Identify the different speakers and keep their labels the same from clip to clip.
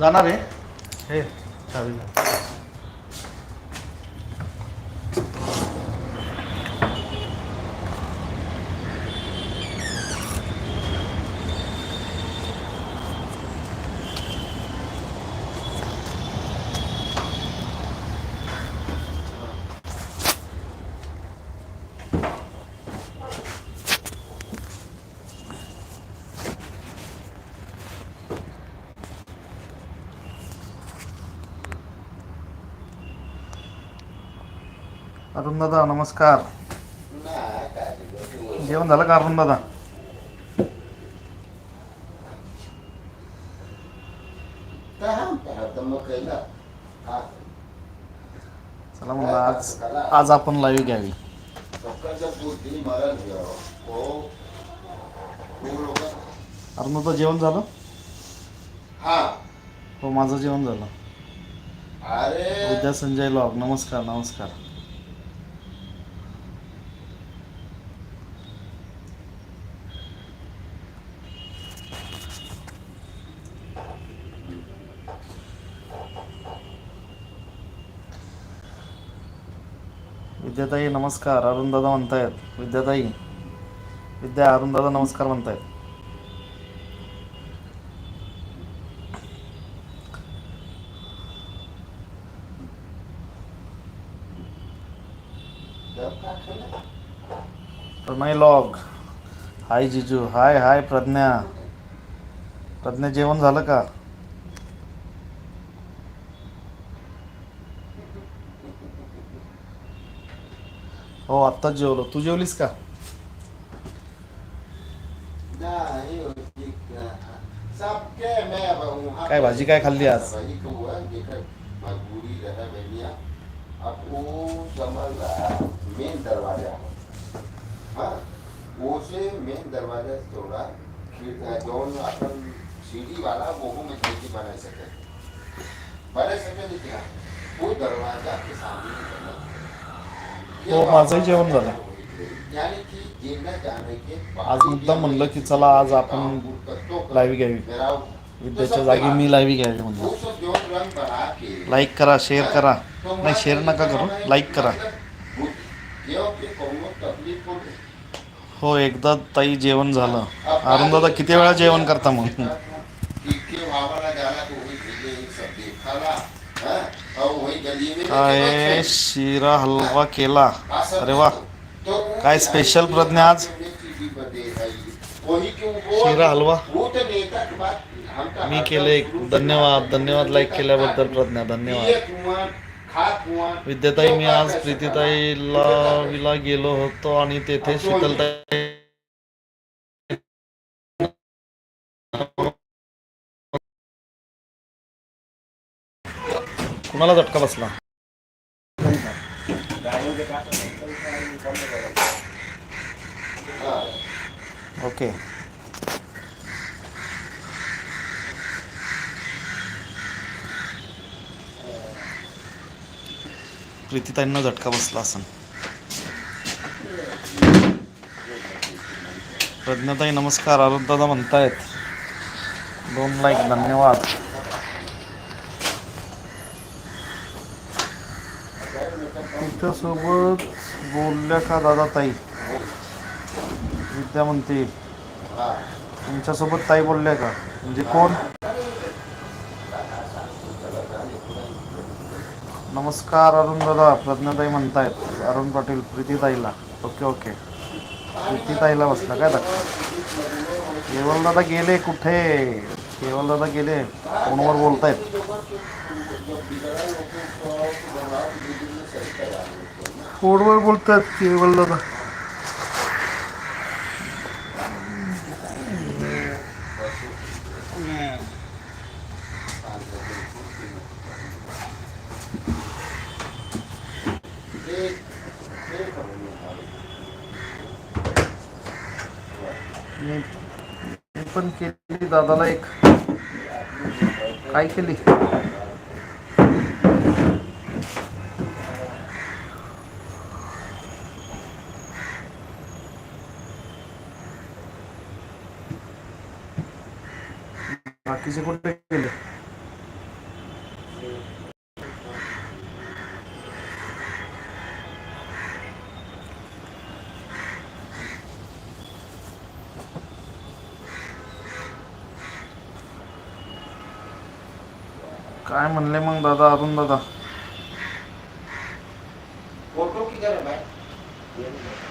Speaker 1: जाणार आहे हे चावी अरुण दादा नमस्कार. जेवण झालं का अरुण दादा? चला म्हणलं आज आज आपण लाईव्ह घ्यावी. अरुण दादा जेवण झालं?
Speaker 2: हा
Speaker 1: माझं जेवण झालं. विद्या संजय लॉग नमस्कार नमस्कार. विद्याताई नमस्कार. अरुण दादा म्हणतायत. विद्याताई विद्या अरुणदादा नमस्कार म्हणतायत. प्रणय लॉग. Hi जिजू. Hi hi Pragya. Pragya जेवण झालं का? हो आत्ताच जेवलो. तू जेवलीस का? काय भाजी काय खाल्ली आज?
Speaker 2: मेन दरवाजा हाँ. मेन दरवाजा फिर दोन अपन सीढ़ी वाला वो में खिड़की बना सके बना सके लेकिन वो दरवाजा के सामने
Speaker 1: हो, माझंही जेवण झालं. आज मुद्दा म्हणलं की चला आज आपण लाईव्ह घ्यावी. विद्याच्या जागी मी लाईव्ह घ्यावी म्हणलं. लाईक करा शेअर करा. नाही शेअर नका करू. लाईक करा. हो एकदा ताई जेवण झालं. अरुण दादा किती वेळा जेवण करता मग? काय शिरा हलवा केला अरे वा. काय स्पेशल प्रज्ञा आज? शिरा हलवा मी केले धन्यवाद. धन्यवाद लाईक केल्याबद्दल प्रज्ञा. धन्यवाद. विद्याताई मी आज प्रीतीताईला विला गेलो होतो आणि तेथे शीतलताई कुणाला झटका बसला? ओके. प्रीतीताईंना झटका बसला असन. प्रज्ञाताई नमस्कार. अरुण दादा म्हणतायत. दोन लाईक धन्यवाद. तिच्यासोबत बोलल्या का दादा ताई विद्या म्हणते. तुमच्यासोबत ताई बोलल्या का? म्हणजे कोण? नमस्कार अरुण दादा. प्रज्ञाताई म्हणतायत. अरुण पाटील प्रीतीताईला. Okay okay. प्रीतीताईला बसला काय धक्का केवल दादा गेले कुठे? केवल दादा गेले. फोनवर बोलतायत. फोनवर बोलतायत केवल दादा मी पण केली दादाला एक. काय केली? तिचे कुठे गेले? काय म्हणले मग दादा अरुण दादा?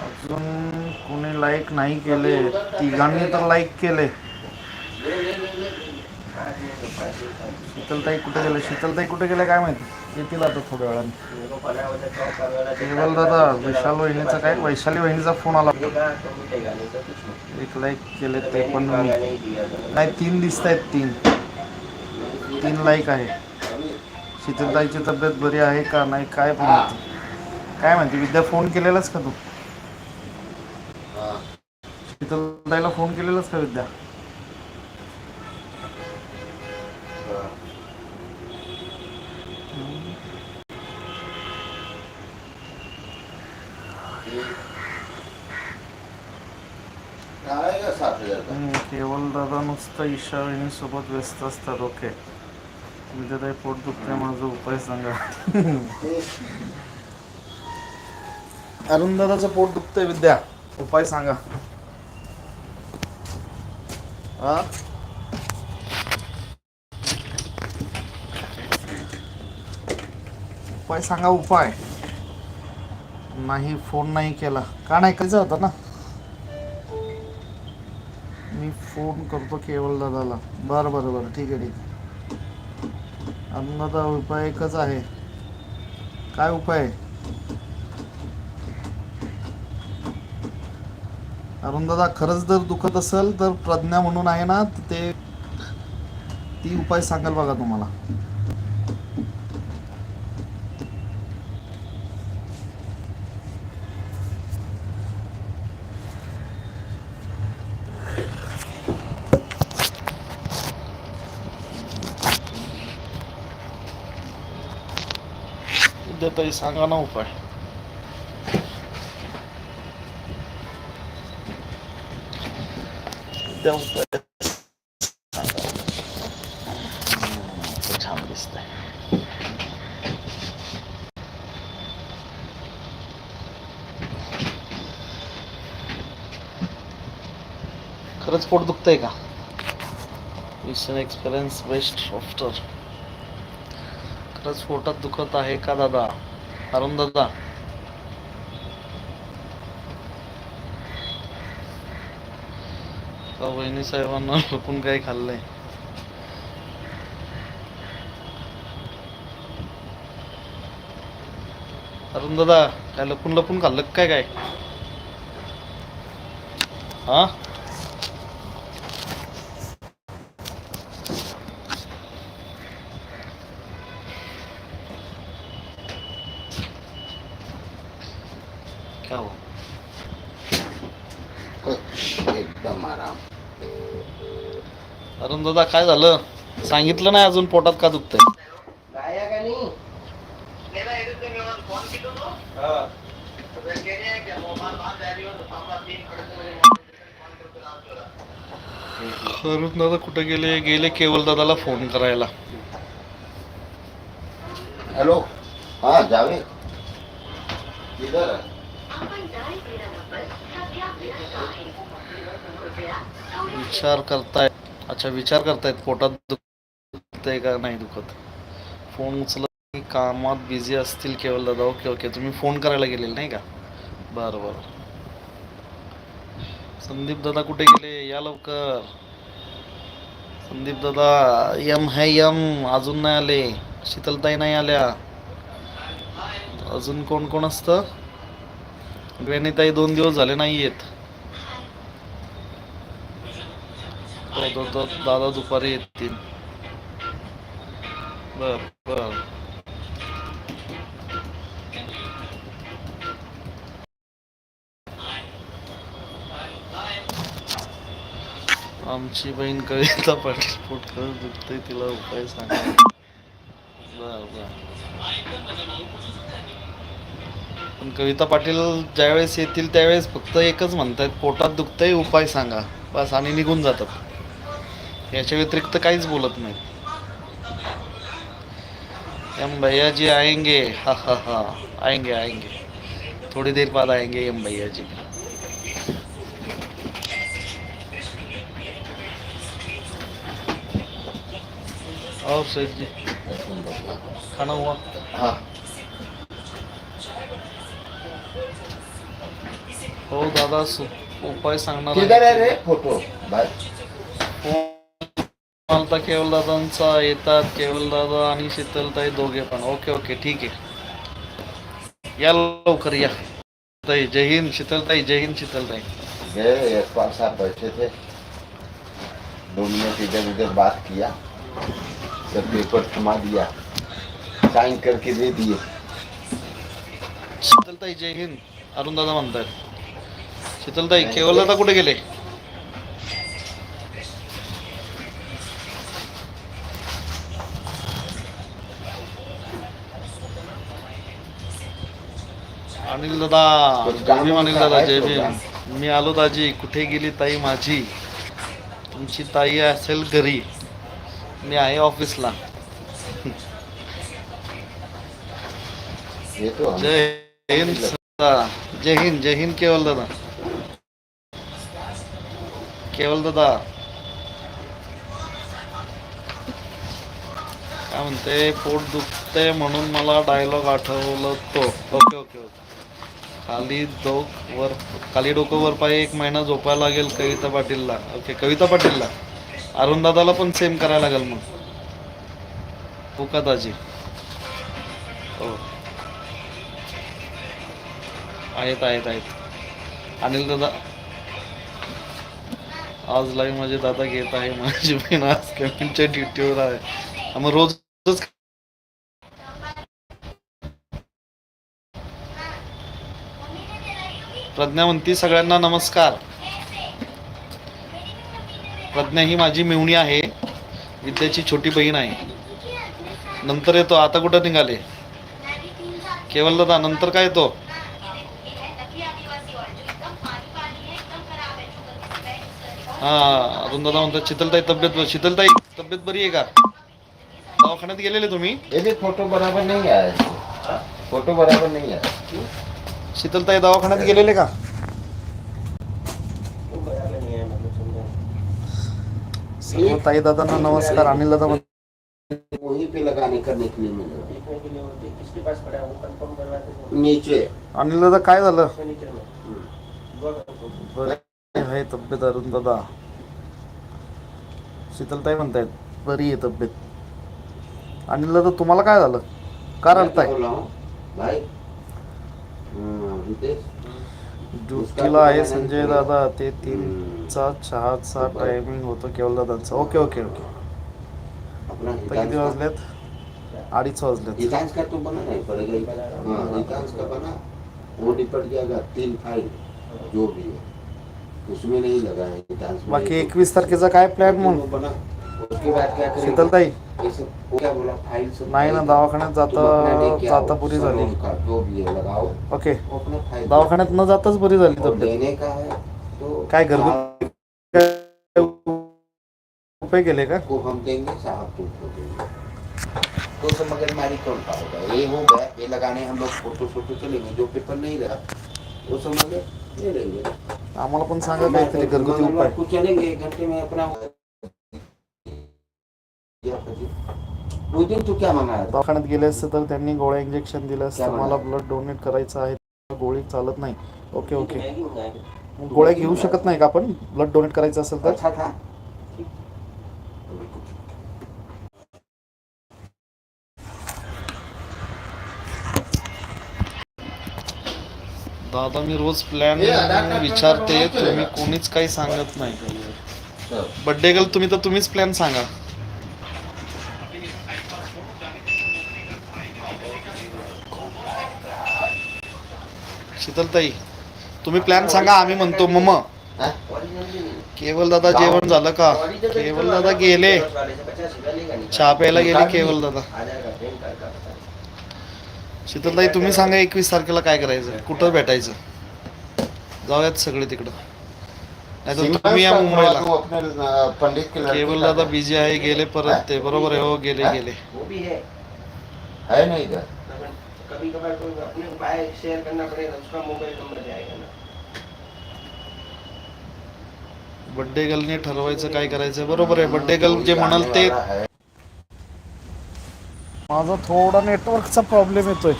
Speaker 1: अजून कोणी लाईक नाही केले. तिघांनी तर लाईक केले. शीतलताई कुठे गेले? शीतलताई कुठे गेले काय माहिती? येतील आता थोड्या वेळाने. केवल दादा विशाल वहिनीचा काय? वैशाली वहिनीचा फोन आला एक लाईक केले ते पण नाही तीन दिसत आहेत तीन. तीन लाईक आहे. शीतलताईची तब्येत बरी आहे का नाही काय पण काय माहिती विद्या फोन केलेलाच का तू? शीतलताईला फोन केलेलाच का विद्या? दादा नुसतं ईशा सोबत व्यस्त असतात ओके. विद्याताई पोट दुखते माझा उपाय सांगा. अरुण दादाचं पोट दुखतंय विद्या. उपाय सांगा. हा? उपाय सांगा उपाय. नाही फोन नाही केला. का नाही करायचा होता ना? फोन करतो केवळ दादाला. बरं बरं बरं. ठीक आहे ठीक आहे. अन्नदा उपाय एकच आहे. काय उपाय? आहे अरुण दादा खरंच जर दुखत असेल तर प्रज्ञा म्हणून आहे ना ते ती उपाय सांगाल बघा तुम्हाला. तरी सांगा ना उपाय. छान दिसतंय. खरंच पोट दुखतंय का? मिशन एक्सपिरियन्स बेस्ट सॉफ्टर खरंच पोटात दुखत आहे का दादा? अरुण दादा? बहिणी साहेबांना लपून काय खाल्लंय? अरुण दादा काय लपून लपून खाल्लं काय काय? हा? दादा काय झालं? सांगितलं नाही अजून पोटात का दुखतंय?
Speaker 2: नहीं
Speaker 1: अरुण दादा कुठे गेले? गेले केवल दादाला फोन करायला.
Speaker 2: हेलो? हाँ है
Speaker 1: विचार करतायत अच्छा विचार करतायत पोटात दुखतंय का नाही दुखत? फोन उचलत कामात बिझी असतील केवल दादा. Okay okay. तुम्ही फोन करायला गेलेले नाही का? बरं बरं. संदीप दादा कुठे गेले? या लवकर. संदीप दादा यम है यम अजून नाही आले. शीतलताई नाही आल्या. अजून कोण कोण असतं? ग्रेनीताई दोन दिवस झाले नाही आहेत हो, तो- दादा दुपारी येतील. बर बर. आमची बहीण कविता पाटील पोट दुखतय तिला उपाय सांगा. बर बर. पण कविता पाटील ज्यावेळेस येतील त्यावेळेस फक्त एकच म्हणतायत पोटात दुखतंय उपाय सांगा. बस आणि निघून जातात. याच्या व्यतिरिक्त काहीच बोलत नाहीत एम भैया जी आएंगे. हा हा हा. आएंगे आएंगे. थोड़ी देर बाद आएंगे एम भैया जी और सर जी खाना हुआ?
Speaker 2: हाँ।
Speaker 1: हो दादा सु- उपाय सांगणार
Speaker 2: किधर है
Speaker 1: आहे.
Speaker 2: रे? फोटो भाई
Speaker 1: मला केवल दादांचा येतात केवल दादा आणि शीतलताई दोघे पण. ओके ओके ठीक आहे. या लवकर या. ताई जय हिंद शीतलताई जय हिंद शीतलताई.
Speaker 2: गए यशपाल साहब बैठे थे. दो मिनट इधर उधर बात किया. सब पेपर थमा दिया. साइन करके दे दिए.
Speaker 1: शीतलताई जय हिंद. अरुण दादा म्हणतात शीतलताई केवल दादा कुठे गेले? अनिल दादा. जय भीम अनिल दादा जय भीम. मी आलो दाजी. कुठे गेली ताई माझी? तुमची ताई असेल घरी. मी आहे ऑफिसला. जय हिंद दादा. जय हिंद जय हिंद केवल दादा. केवल दादा. काय म्हणते? पोट दुखते म्हणून मला डायलॉग आठवलं तो. ओके ओके ओके खाली डोक वर खाली डोकं वर पाय एक महिना झोपायला लागेल कविता पाटीलला. ओके कविता पाटीलला. अरुण दादाला पण सेम करायला लागेल मग. हो का दाजी हो. आहेत आहेत आहेत. अनिल दादा. आज लाईव्ह माझे दादा घेत आहे माझी बहीण आज कमिंगच्या ड्युटीवर आहे. मग रोजच प्रज्ञा म्हणती सगळ्यांना नमस्कार. प्रज्ञा ही माझी मेवणी आहे. विद्याची छोटी बहीण आहे. नंतर येतो. आता कुठं निघाले? केवल दादा नंतर काय येतो? हा अरुण दादा म्हणतात शीतलताई तब्येत शीतलताई तब्येत बरी आहे का? दवाखान्यात गेलेले तुम्ही?
Speaker 2: फोटो बराबर नाही आहे. फोटो बराबर नाही आहे.
Speaker 1: शीतलताई दवाखान्यात गेलेले का? सर्व ताई दादांना नमस्कार अनिल दादा म्हण-
Speaker 2: वहीं पे लगाने करने के लिए मिलेगा नीचे।
Speaker 1: अनिल दादा काय झालं? बरं आहे तब्येत अरुण दादा. शीतलताई म्हणतायत बरी आहे तब्येत. अनिल दादा तुम्हाला काय झालं? का रडताय?
Speaker 2: हूँ, भाई
Speaker 1: ड्युटीला आहे संजय दादा ते तीनचा चहाचा टायमिंग होतो केवळ दादांचा. Okay okay okay. आता किती वाजलेत? अडीच वाजलेत.
Speaker 2: हितांश का तो बना नहीं? पड़ेगा हाँ हितांश का बना? वो निपट जाएगा तीन फाइल जो भी है. उसमें नहीं लगा है हितांश. में
Speaker 1: बाकी
Speaker 2: एक-
Speaker 1: एकवीस तारखेचा काय प्लॅन म्हणून?
Speaker 2: बना. उसके बाद क्या करेंगे?
Speaker 1: शीतलताई? नाही ना दवाखान्यात जाता जाता पुरी झाली.
Speaker 2: है.
Speaker 1: ओके. दवाखान्यात न जाताच बरी झाली तब्येत.
Speaker 2: है
Speaker 1: काय? घरगुती उपाय केले का?
Speaker 2: को हम देंगे साहब तुमको देंगे. तो सब कौन ये हो गया ये लगाने हम लोग फोटो फोटो चलेंगे जो पेपर नहीं रहा वो सब मगर ले लेंगे।
Speaker 1: आम्हाला पण सांगा काहीतरी घरगुती उपाय.
Speaker 2: चलेंगे घंटे में अपना क्या?
Speaker 1: दवाखान्यात गेले असते तर त्यांनी गोळ्या इंजेक्शन दिलं असतं. मला ब्लड डोनेट करायचं आहे. गोळी चालत नाही. ओके ओके गोळ्या घेऊ शकत नाही का आपण? ब्लड डोनेट करायचं असेल तर?
Speaker 2: अच्छा था
Speaker 1: दादा मी रोज प्लॅन विचारते. तुम्ही कोणीच काही सांगत नाही. बड्डे गर्ल तुम्ही तर तुम्हीच प्लॅन सांगा. शीतलताई तुम्ही प्लॅन सांगा आम्ही म्हणतो मम? केवल दादा जेवण झालं का? केवल दादा गेले. चहा प्यायला गेले केवल दादा शीतलताई तुम्ही सांगा एकवीस तारखेला काय करायचं? कुठं भेटायचं? जाऊयात सगळे तिकडं. नाहीतर तुम्ही या मुंबईला. केवल दादा
Speaker 2: है।
Speaker 1: बिझी आहे गेले परत. ते बरोबर आहे हो गेले गेले.
Speaker 3: कभी कभार कोई अपने बाय शेयर करना पड़ेगा उसका मोबाइल नंबर जाएगा ना।
Speaker 1: बड्डे गर्लने ठरवायचं काय करायचं? बरोबर आहे बड्डे गर्ल जे म्हणाल ते माझा थोडा नेटवर्कचा प्रॉब्लेम येतोय.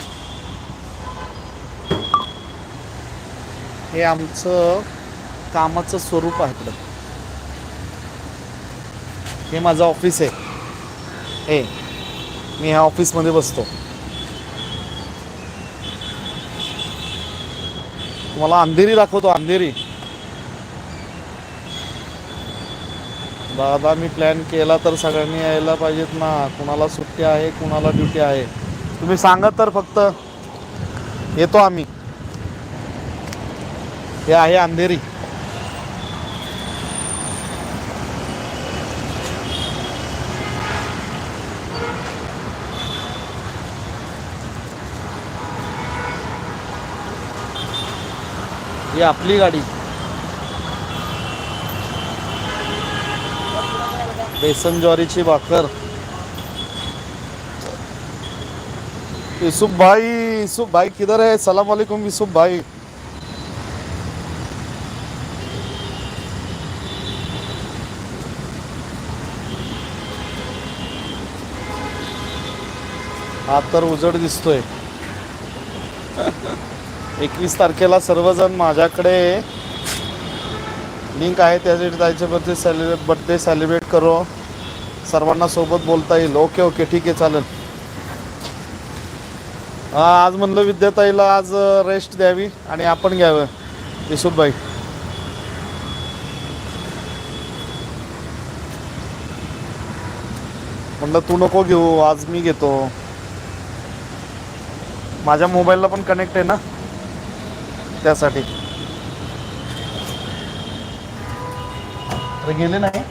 Speaker 1: हे आमचं कामाचं स्वरूप आहे इकडं. हे माझं ऑफिस आहे. हे मी ह्या ऑफिसमध्ये बसतो. तुम्हाला अंधेरी दाखवतो अंधेरी. दादा मी प्लॅन केला तर सगळ्यांनी यायला पाहिजेत ना. कुणाला सुट्टी आहे कुणाला ड्युटी आहे. तुम्ही सांगा तर फक्त. येतो आम्ही. हे आहे अंधेरी. ही आपली गाडी. बेसन ज्वारीची भाकर. यूसुफ भाई यूसुफ भाई किधर है? सलाम वालेकुम यूसुफ भाई हा तर उजड दिसतोय. एकवीस तारखेला सर्वजण माझ्याकडे लिंक आहे त्यासाठी त्याचे बर्थडे सेलिब्रेट बर्थडे सेलिब्रेट करू. सर्वांना सोबत बोलता येईल. ओके ओके ठीक आहे चालेल. हा आज म्हणलं विद्याताईला आज रेस्ट द्यावी आणि आपण घ्यावं. यशुभाई म्हणलं तू नको घेऊ आज मी घेतो. माझ्या मोबाईलला पण कनेक्ट आहे ना? त्यासाठी. गेले नाही?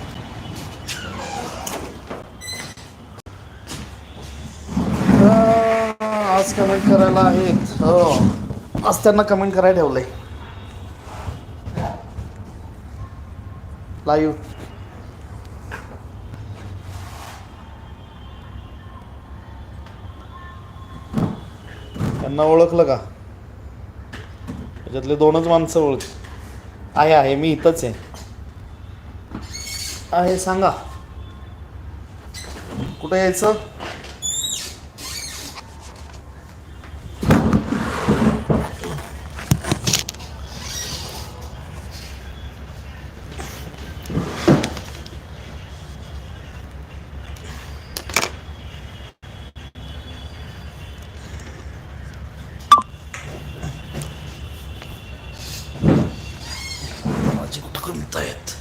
Speaker 1: आज कमेंट करायला आहेत. हो. आज त्यांना कमेंट करायला ठेवलंय. लाईव्ह त्यांना ओळखलं का? त्याच्यातले दोनच माणसं ओळख. आहे आहे मी इथंच आहे. आहे सांगा. कुठे यायचं माझी कुठं कमी आहेत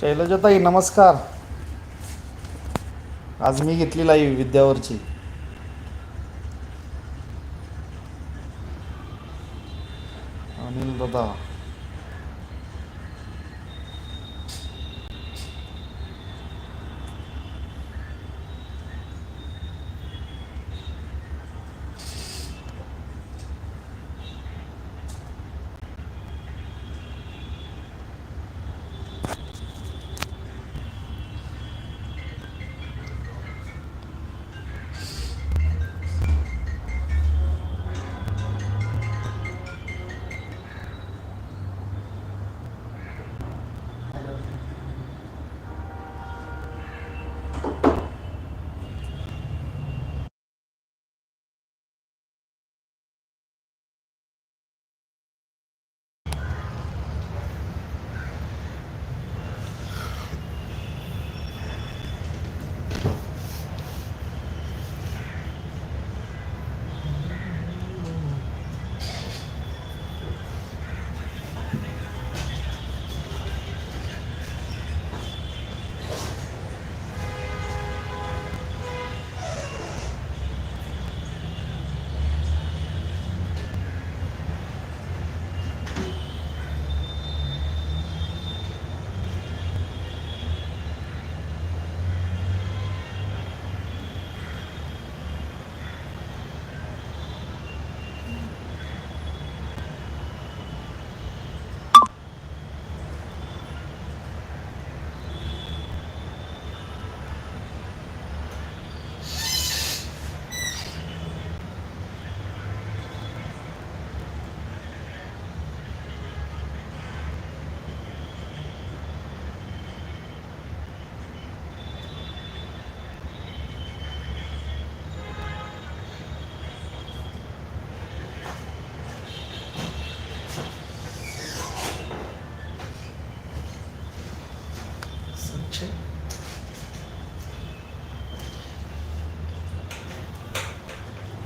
Speaker 1: शैलजाताई नमस्कार. आज मी घेतली लाईव्ह विद्यावरची.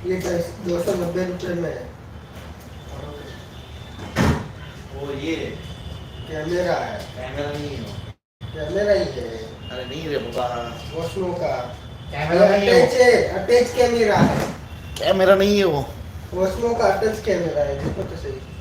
Speaker 3: ये दो सौ नब्बे रुपये में है।
Speaker 1: वो ये
Speaker 3: कैमरा है।
Speaker 1: कैमरा नहीं है
Speaker 3: कैमरा ही है।
Speaker 1: अरे नहीं रे बाबा।
Speaker 3: वॉशरूम का।
Speaker 1: कैमरा नहीं
Speaker 3: अटैच है अटैच कैमरा है।
Speaker 1: कैमरा नहीं है वो।
Speaker 3: वॉशरूम का अटैच कैमरा है देखो तो सही।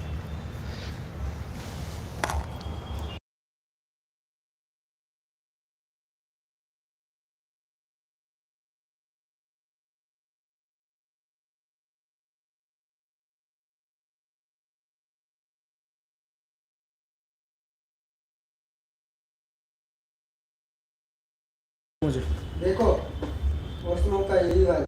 Speaker 3: देखो वॉशनो का यही वाला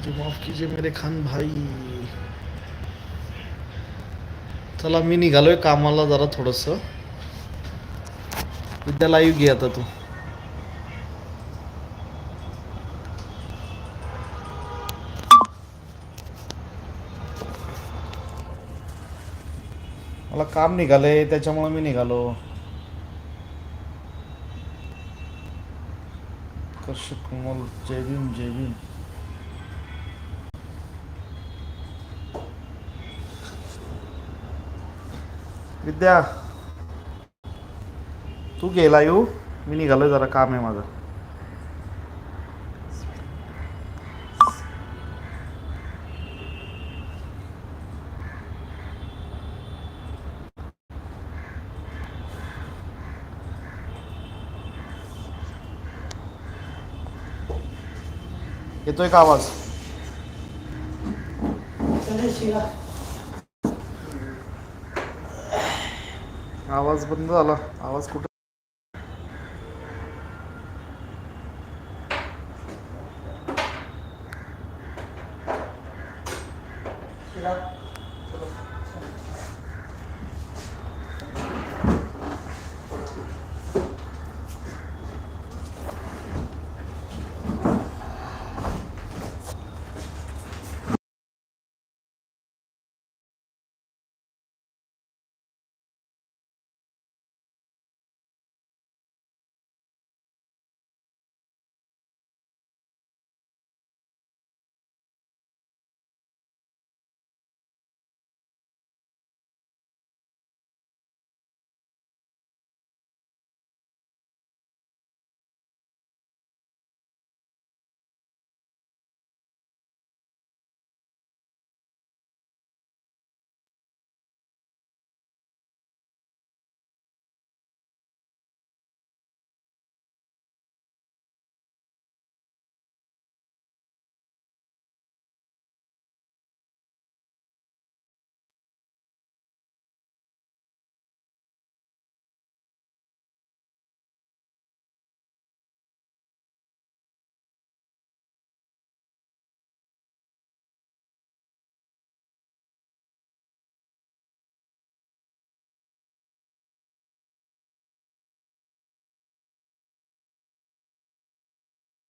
Speaker 1: मुझे माफ कीजिए मेरे खान भाई। चला मी निघालोय कामाला जरा थोडस. उद्या लाईव्ह घे आता तू. मला काम निघालंय त्याच्यामुळे मी निघालो. कर्षक कुमार जय भीम जय भीम. विद्या तू गेला येऊ? मी निघालोय जरा काम आहे माझं. येतोय का आवाज? आवाज बंद झाला. आवाज कुठं